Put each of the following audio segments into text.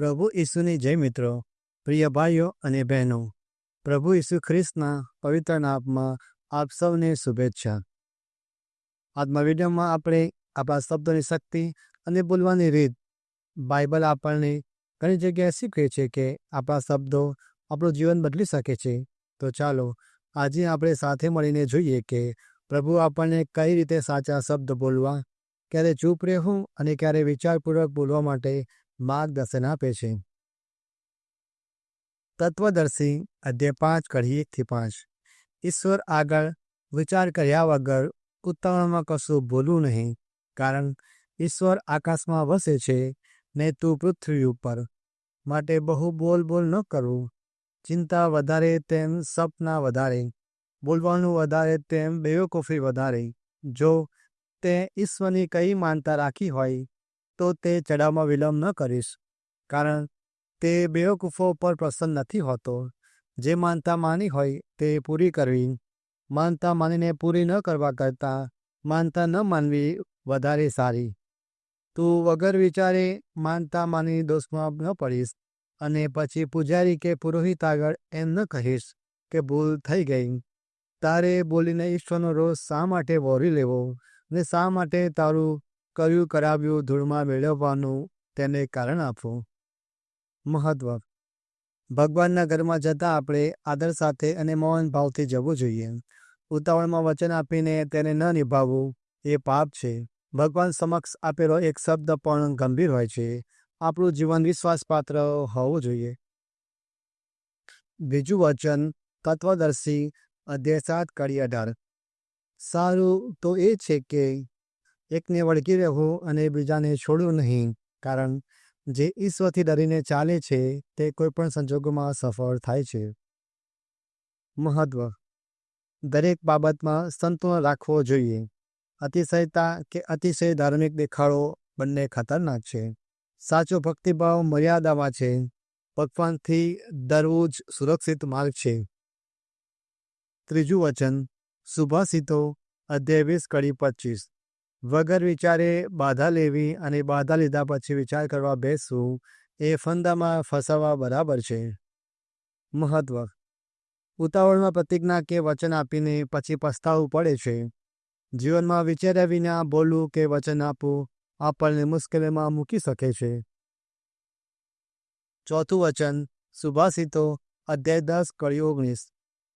પ્રભુ ઈસુની જય મિત્રો, પ્રિય ભાઈઓ અને બહેનો, પ્રભુ ઈસુ ખ્રિસ્તના પવિત્ર નામમાં આપ સૌને શુભેચ્છા. આજના વિડીયોમાં આપણે આપણા શબ્દોની શક્તિ અને બોલવાની રીત, બાઇબલ આપણને ઘણી જગ્યાએ શીખવે છે કે આપણા શબ્દો આપણું જીવન બદલી શકે છે. તો ચાલો, આજે આપણે સાથે મળીને જોઈએ કે પ્રભુ આપણને કઈ રીતે સાચા શબ્દ બોલવા, ક્યારે ચૂપ રહેવું અને ક્યારે વિચારપૂર્વક બોલવા માટે માર્ગદર્શન આપે છે. તત્વદર્શી, અધ્યાય પાંચ, કઢી એકથી પાંચ. ઈશ્વર આગળ વિચાર કર્યા વગર ઉત્તરમાં કશું બોલવું નહીં, કારણ ઈશ્વર આકાશમાં વસે છે, ને તું પૃથ્વી ઉપર માટે બહુ બોલ બોલ ન કરવું. ચિંતા વધારે તેમ સપના વધારે, બોલવાનું વધારે તેમ બેવકૂફી વધારે. જો તે ઈશ્વરની કઈ માનતા રાખી હોય તો તે ચડાવમાં વિલંબ ન કરીશ. કારણ તે બેવકૂફો પર પ્રસન્ન નથી હોતો. જે માનતા માની હોય તે પૂરી કરવી. માનતા માનીને પૂરી ન કરવા કરતાં માનતા ન માનવી વધારે સારી. તું વગર વિચારે માનતા માની દોષમાં ન પડીશ અને પછી પૂજારી કે પુરોહિત આગળ એમ ન કહીશ કે ભૂલ થઈ ગઈ. તારે બોલીને ઈશ્વરનો રોષ શા માટે વોરી લેવો ને શા માટે તારું કર્યું કરાવ્યું ધૂળમાં મેળવવાનું તેને કારણ આપવું. મહત્વ. ભગવાનના ઘરમાં જતાં આપણે આદર સાથે અને મૌન ભાવથી જવું જોઈએ. ઉતાવળમાં વચન આપીને તેને ન નિભાવવું એ પાપ છે. ભગવાન સમક્ષ આપેલો એક શબ્દ પણ ગંભીર હોય છે. આપણું જીવન વિશ્વાસપાત્ર હોવું જોઈએ. બીજું વચન તત્વદર્શી અધ્યાય સાત કડી અઢાર. સારું તો એ છે કે એકને વળગી રહેવું અને બીજાને છોડવું નહીં. કારણ, જે ઈશ્વરથી ડરીને ચાલે છે, તે કોઈપણ સંજોગોમાં સફળ થાય છે. મહત્વ. દરેક બાબતમાં સંતુલન રાખવો જોઈએ. અતિશયતા કે અતિશય ધાર્મિક દેખાડો બંને ખતરનાક છે. સાચો ભક્તિભાવ મર્યાદામાં છે. ભગવાનથી દરરોજ સુરક્ષિત માર્ગ છે. ત્રીજું વચન. સુભાષિતો અધ્યાય વીસ, કડી પચીસ. વગર વિચારે બાધા લેવી અને બાધા લીધા પછી વિચાર કરવા બેસવું એ ફંદામાં ફસાવા બરાબર છે. મહત્વ. ઉતાવળમાં પ્રતિજ્ઞા કે વચન આપીને પછી પસ્તાવવું પડે છે. જીવનમાં વિચાર્યા વિના બોલવું કે વચન આપવું આપણને મુશ્કેલીમાં મૂકી શકે છે. ચોથું વચન, સુભાષિતો, અધ્યાય દસ કળી ઓગણીસ.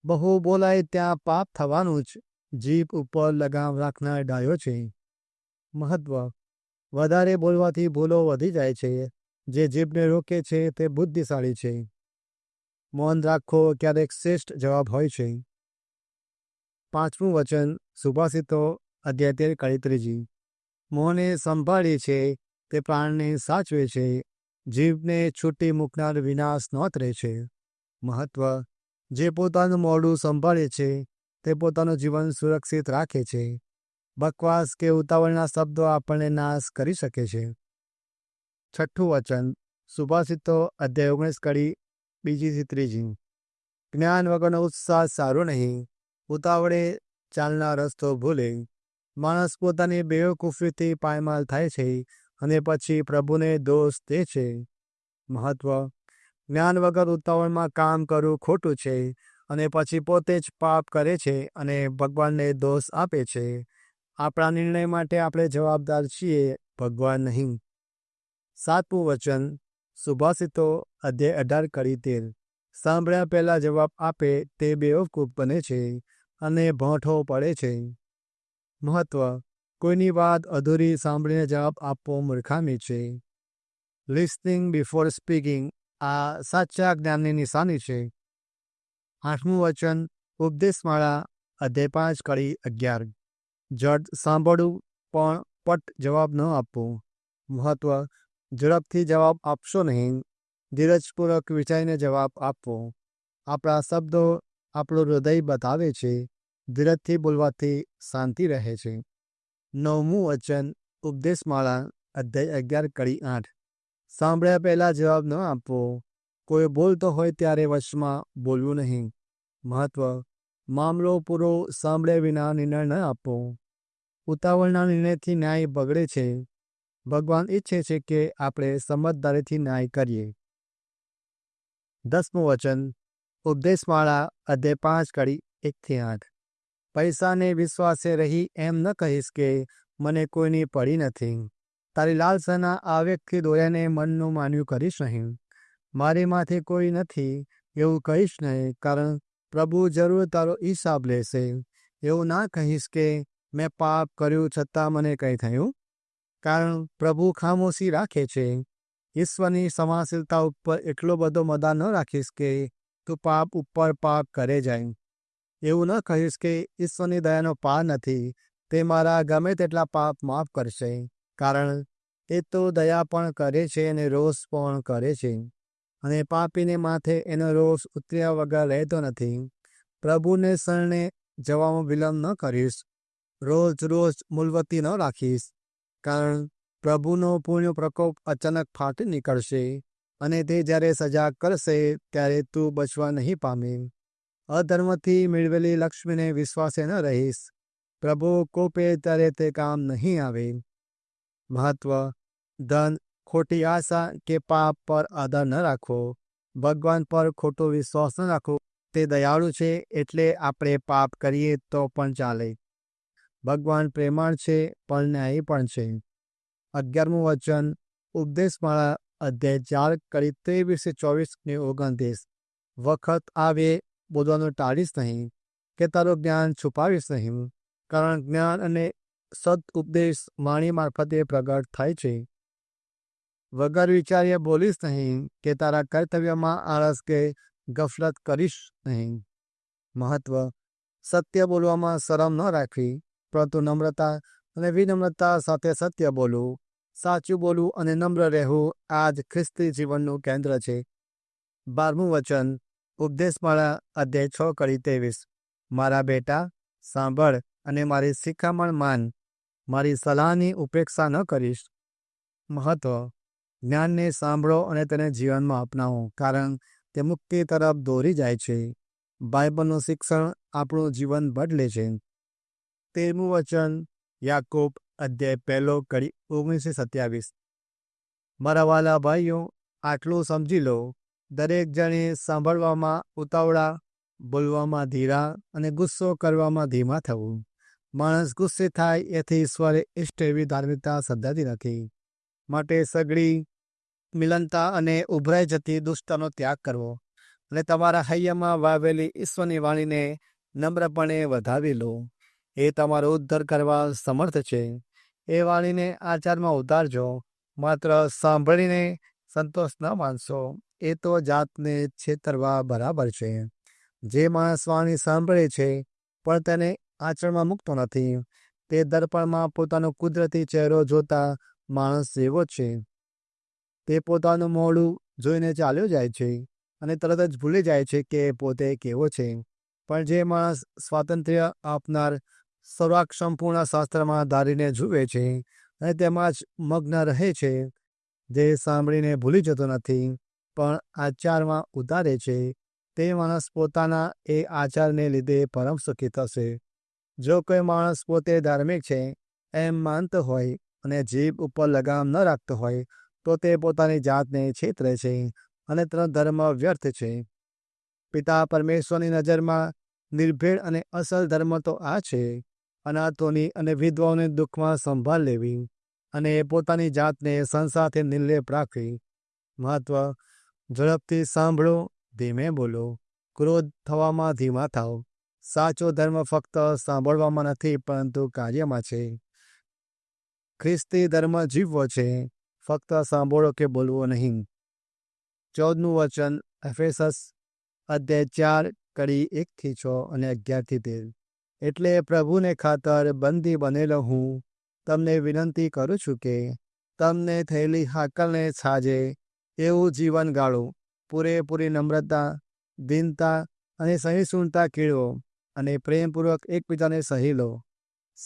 બહુ બોલાય ત્યાં પાપ થવાનું જ જીભ ઉપર લગામ રાખનાર ડાયો છે. મહત્વ. વધારે બોલવાથી ભૂલો વધી જાય છે. જે જીભને રોકે છે તે બુદ્ધિશાળી છે. મૌન રાખવો ક્યારેક શ્રેષ્ઠ જવાબ હોય છે. પાંચમું વચન, સુભાષિતો, અધ્યાય કળી ત્રીજી મોંને સંભાળી છે, તે પ્રાણને સાચવે છે. જીભને છૂટી મૂકનાર વિનાશ નોતરે છે. મહત્વ, જે પોતાનું મોડું સંભાળે છે, તે પોતાનું જીવન સુરક્ષિત રાખે છે. બકવાસ કે ઉતાવળના શબ્દો આપણને નાશ કરી શકે છે. છઠ્ઠું વચન, સુભાષિતો અધ્યાય ઓગણીસ કડી બીજીથી ત્રીજી. જ્ઞાન વગરનો ઉત્સાહ સારો નહીં. ઉતાવળે ચાલના રસ્તો ભૂલે. માણસ પોતાની બેવકૂફીથી પાયમાલ થાય છે અને પછી પ્રભુને દોષ દે છે. મહત્વ, જ્ઞાન વગર ઉતાવળમાં કામ કરવું ખોટું છે અને પછી પોતે જ પાપ કરે છે અને ભગવાનને દોષ આપે છે. આપણા નિર્ણય માટે આપણે જવાબદાર છીએ, ભગવાન નહીં. સાતમું વચન, સુભાષિતો અધ્યાય અઢાર કરી તેર. સાંભળ્યા પહેલાં જવાબ આપે તે બેવકૂફ બને છે અને ભોંઠો પડે છે. મહત્વ, કોઈની વાત અધૂરી સાંભળીને જવાબ આપવો મૂર્ખામી છે. લિસનિંગ બિફોર સ્પીકિંગ આ સાચા જ્ઞાનની નિશાની છે. આઠમું વચન, ઉપદેશમાળા, અધ્યાય પાંચ કડી અગિયાર. જડ સાંભળવું પણ પટ જવાબ ન આપવો. મહત્વ, ઝડપથી જવાબ આપશો નહીં. ધીરજપૂર્વક વિચારીને જવાબ આપવો. આપણા શબ્દો આપણું હૃદય બતાવે છે. ધીરજથી બોલવાથી શાંતિ રહે છે. નવમું વચન, ઉપદેશમાળા, અધ્યાય અગિયાર કડી આઠ. સાંભળ્યા પહેલાં જવાબ ન આપવો. કોઈ બોલતો હોય ત્યારે વચમાં બોલવું નહીં. મહત્વ મામલો પૂરો સાંભળ્યા વિના નિર્ણય ન આપવો ઉતાવળના નિર્ણયથી ન્યાય બગડે છે. ભગવાન ઈચ્છે છે કે આપણે સમજદારીથી ન્યાય કરીએ. દસમું વચન, ઉપદેશમાળા અધ્યાય પાંચ કડી એકથી આઠ. પૈસાને વિશ્વાસે રહી એમ ન કહીશ કે મને કોઈની પડી નથી. તારી લાલસાના આવેગથી દોર્યાને મનનું માન્યું કરીશ નહીં. મારી માથે કોઈ નથી એવું કહીશ નહીં, કારણ પ્રભુ જરૂર તારો હિસાબ લેશે. એવું ના કહીશ કે મેં પાપ કર્યું છતાં મને કંઈ થયું? કારણ પ્રભુ ખામોશી રાખે છે. ઈશ્વરની સમાશીલતા ઉપર એટલો બધો મદા ન રાખીશ કે તું પાપ ઉપર પાપ કરે જાય. એવું ન કહીશ કે ઈશ્વરની દયાનો પાર નથી. તે મારા ગમે તેટલા પાપ માફ કરશે. કારણ એ તો દયા પણ કરે છે અને રોષ પણ કરે છે. અને પાપીને માથે એનો રોષ ઉતર્યા વગર રહેતો નથી. પ્રભુને શરણે જવામાં વિલંબ ન કરીશ. રોજ રોજ મુલવતી ન રાખીશ. કારણ પ્રભુનો પુણ્ય પ્રકોપ અચાનક ફાટી નીકળશે અને તે જ્યારે સજા કરશે ત્યારે તું બચવા નહીં પામે અધર્મથી મેળવેલી લક્ષ્મીને વિશ્વાસે ન રહીશ. પ્રભુ કોપે ત્યારે તે કામ નહીં આવે. મહત્વ. ધન ખોટી આશા કે પાપ પર આધાર ન રાખો ભગવાન પર ખોટો વિશ્વાસ ન રાખો તે દયાળુ છે એટલે આપણે પાપ કરીએ તો પણ ચાલે ભગવાન પ્રેમાળ છે પણ ન્યાયી પણ છે અગિયારમું વચન ઉપદેશમાળા અધ્યાય ચાર કરી ત્રેવીસે ચોવીસ ને ઓગણત્રીસ વખત આવે બોલવાનું ટાળીશ નહીં કે તારું જ્ઞાન છુપાવીશ નહીં કારણ જ્ઞાન અને સદ ઉપદેશ વાણી મારફતે પ્રગટ થાય છે વગર વિચારીએ બોલીશ નહીં કે તારા કર્તવ્યમાં આળસ કે ગફલત કરીશ નહીં. મહત્વ, સત્ય બોલવામાં શરમ ન રાખવી, પરંતુ નમ્રતા અને વિનમ્રતા સાથે સત્ય બોલવું, સાચું બોલવું અને નમ્ર રહેવું આ જ ખ્રિસ્તી જીવનનું કેન્દ્ર છે. બારમું વચન, ઉપદેશમાળા અધ્યાય છ કરી ત્રેવીસ. મારા બેટા, સાંભળ અને મારી શિખામણ માન. મારી સલાહની ઉપેક્ષા ન કરીશ. મહત્વ જ્ઞાનને સાંભળો અને તેને જીવનમાં અપનાવો, કારણ તે મુક્તિ તરફ દોરી જાય છે. બાઇબલનું શિક્ષણ આપણું જીવન બદલે છે. તેરમું વચન, યાકૂબ અધ્યાય પહેલો કડી ઓગણીસો સત્યાવીસ. મારા વાલા ભાઈઓ, આટલું સમજી લો. દરેક જણે સાંભળવામાં ઉતાવળા, બોલવામાં ધીરા અને ગુસ્સો કરવામાં ધીમા થવું. માણસ ગુસ્સે થાય એથી ઈશ્વરે ઇષ્ટ એવી ધાર્મિકતા સદ્ધતિ નથી માટે સગડી મિલનતા અને ઉભરાઈ જતી દુષ્ટનો ત્યાગ કરવો અને તમારા હૈયામાં વાવેલી ઈશ્વરની વાણીને નમ્રપણે વધાવી લો. એ તમારો ઉદ્ધાર કરવા સમર્થ છે. એ વાણીને આચારમાં ઉતારજો. માત્ર સાંભળીને સંતોષ ન માનશો. એ તો જાતને છેતરવા બરાબર છે. જે માણસ વાણી સાંભળે છે, પણ તેને આચરણમાં મૂકતો નથી. તે દર્પણમાં પોતાનો કુદરતી ચહેરો જોતા માણસ જેવો છે. તે પોતાનું મોડું જોઈને ચાલ્યો જાય છે અને તરત જ ભૂલી જાય છે કે પોતે કેવો છે. પણ જે માણસ સ્વાતંત્ર્ય આપનાર સર્વાક્ષમપૂર્ણ શાસ્ત્રમાં ધારીને જુએ છે અને તેમાં જ મગ્ન રહે છે, જે સાંભળીને ભૂલી જતો નથી, પણ આચારમાં ઉતારે છે, તે માણસ પોતાના એ આચારને લીધે પરમ સુખી થશે. જો કોઈ માણસ પોતે ધાર્મિક છે, એમ માનતો હોય અને જીભ ઉપર લગામ ન રાખતો હોય તો તે પોતાની જાતને છેતરે છે અને તેનો ધર્મ વ્યર્થ છે. પિતા પરમેશ્વરની નજરમાં નિર્ભેળ અને અસલ ધર્મ તો આ છે, અનાથોની અને વિધવાઓને દુઃખમાં સંભાળ લેવી અને પોતાની જાતને સંસારથી નિર્લેપ રાખવી. મહત્વ, ઝડપથી સાંભળો, ધીમે બોલો, ક્રોધ થવામાં ધીમા થાવ સાચો ધર્મ ફક્ત સાંભળવામાં નથી પરંતુ કાર્યમાં છે. ખ્રિસ્તી ધર્મ જીવવો છે. ફક્ત સાંભળો કે બોલવો નહીં. ચૌદનું વચન, એફેસસ, અધ્યાય ચાર, કડી એકથી છ અને અગિયારથી તેર. એટલે પ્રભુને ખાતર બંદી બનેલો હું, તમને વિનંતી કરું છું કે તમને થયેલી હાકલને છાજે, એવું જીવન ગાળો. પૂરેપૂરી નમ્રતા, દીનતા અને સહિષ્ણુતા કેળવો અને પ્રેમપૂર્વક એકબીજાને સહી લો.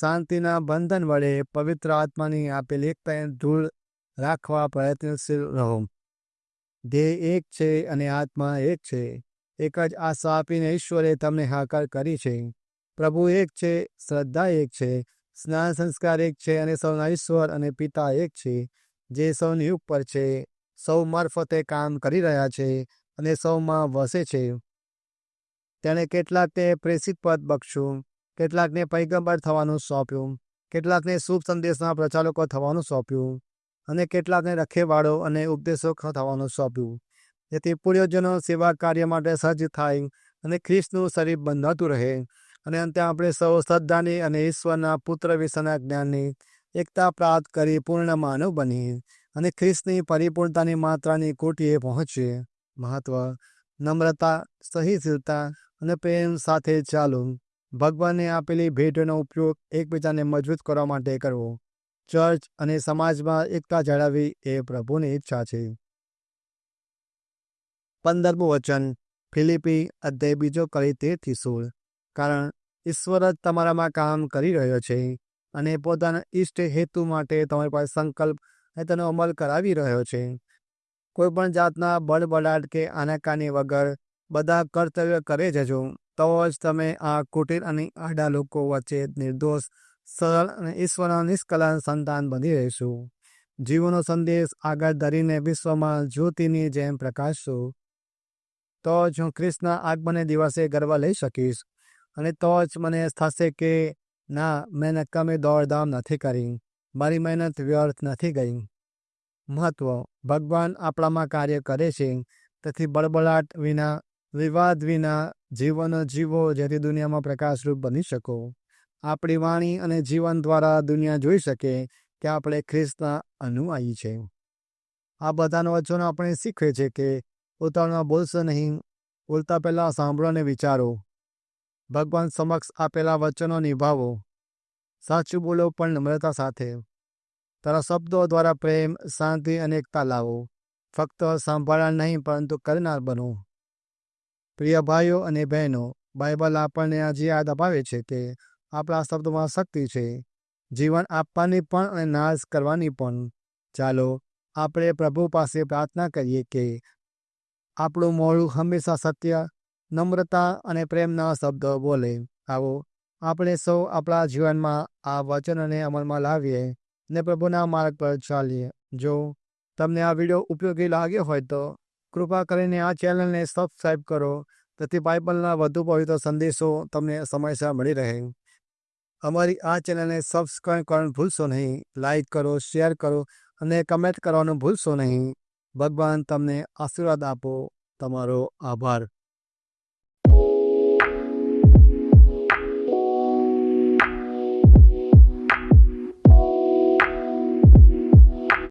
શાંતિના બંધન વડે પવિત્ર આત્માની આપેલ એકતા ધૂળ રાખવા પ્રયત્નશીલ રહો. ધ્યેય એક છે અને આત્મા એક છે. એક જ આશા આપીને ઈશ્વરે તમને હાકાર કરી છે. પ્રભુ એક છે, શ્રદ્ધા એક છે, સ્નાન સંસ્કાર એક છે અને સૌના ઈશ્વર અને પિતા એક છે, જે સૌની ઉપર છે, સૌ મારફતે કામ કરી રહ્યા છે અને સૌમાં વસે છે. તેણે કેટલાકને પ્રેષિત પદ બક્ષું, કેટલાકને પૈગંબર થવાનું સોંપ્યું, કેટલાકને શુભ સંદેશના પ્રચારકો થવાનું સોંપ્યું અને કેટલાકને રખેવાળો અને ઉપદેશો થવાનું સોંપ્યું. જેથી પુણ્યજનો સેવા કાર્ય માટે સજ્જ થાય અને ખ્રિસ્તનું શરીર બંધાતું રહે. અને અંતે આપણે સૌ શ્રદ્ધાની અને ઈશ્વરના પુત્ર વિશેના જ્ઞાનની એકતા પ્રાપ્ત કરી પૂર્ણ માનવ બની અને ખ્રિસ્તની પરિપૂર્ણતાની માત્રાની કોટીએ પહોંચીએ. મહત્વ, નમ્રતા, સહિષ્ણુતા અને પ્રેમ સાથે ચાલુ. ભગવાનને આપેલી ભેટનો ઉપયોગ એકબીજાને મજબૂત કરવા માટે કરવો. ચર્ચ અને સમાજમાં એકતા જાળવવી એ પ્રભુની ઈચ્છા છે. પંદરમું વચન, ફિલિપી અધ્યાય બીજો કરી તેરથી સોળ. કારણ ઈશ્વર જ તમારામાં કામ કરી રહ્યો છે અને પોતાના ઈષ્ટ હેતુ માટે તમારી પાસે સંકલ્પ અને તેનો અમલ કરાવી રહ્યો છે. કોઈ પણ જાતના બળબડાટ કે આનાકાની વગર બધા કર્તવ્ય કરે જજો, તો જ તમે આ કુટીર અને આડા લોકો વચ્ચે નિર્દોષ સરળ અને ઈશ્વરના નિષ્કલન સંતાન બની રહીશું. જીવનો સંદેશ આગળ ધરીને વિશ્વમાં જ્યોતિની જેમ પ્રકાશશું. તો જ હું ક્રિષ્ન આગમને દિવસે ગર્વ લઈ શકીશ અને તો જ મને થશે કે, ના, મેં નકામી દોડધામ નથી કરી. મારી મહેનત વ્યર્થ નથી ગઈ. મહત્વ, ભગવાન આપણામાં કાર્ય કરે છે. તેથી બળબડાટ વિના, વિવાદ વિના જીવન જીવો જેથી દુનિયામાં પ્રકાશરૂપ બની શકો. આપણી વાણી અને જીવન દ્વારા દુનિયા જોઈ શકે કે આપણે ખ્રિસ્તના અનુયાયી છે. આ બધાનો વચનો આપણે શીખવે છે કે ઉતાવળમાં બોલશો નહીં, બોલતા પહેલાં સાંભળો અને વિચારો. ભગવાન સમક્ષ આપેલા વચનો નિભાવો. સાચું બોલો પણ નમ્રતા સાથે. તારા શબ્દો દ્વારા પ્રેમ, શાંતિ અને એકતા લાવો. ફક્ત સાંભળનાર નહીં પરંતુ કરનાર બનો. પ્રિય ભાઈઓ અને બહેનો, બાઇબલ આપણને આજે યાદ અપાવે છે કે આપણા શબ્દોમાં શક્તિ છે. જીવન આપવાની પણ અને નાશ કરવાની પણ. ચાલો, આપણે પ્રભુ પાસે પ્રાર્થના કરીએ કે આપણું મોડું હંમેશા સત્ય, નમ્રતા અને પ્રેમના શબ્દો બોલે. આવો, આપણે સૌ આપણા જીવનમાં આ વચનને અમલમાં લાવીએ ને પ્રભુના માર્ગ પર ચાલીએ. જો તમને આ વીડિયો ઉપયોગી લાગ્યો હોય તો કૃપા કરીને આ ચેનલને સબસ્ક્રાઈબ કરો. તેથી બાઇબલના વધુ પવિત્ર સંદેશો તમને સમયસર મળી રહે. અમારી આ ચેનલને સબસ્ક્રાઈબ કરવાનું ભૂલશો નહીં લાઈક કરો શેર કરો અને કમેન્ટ કરવાનું ભૂલશો નહીં. ભગવાન તમને આશીર્વાદ આપો. તમારો આભાર.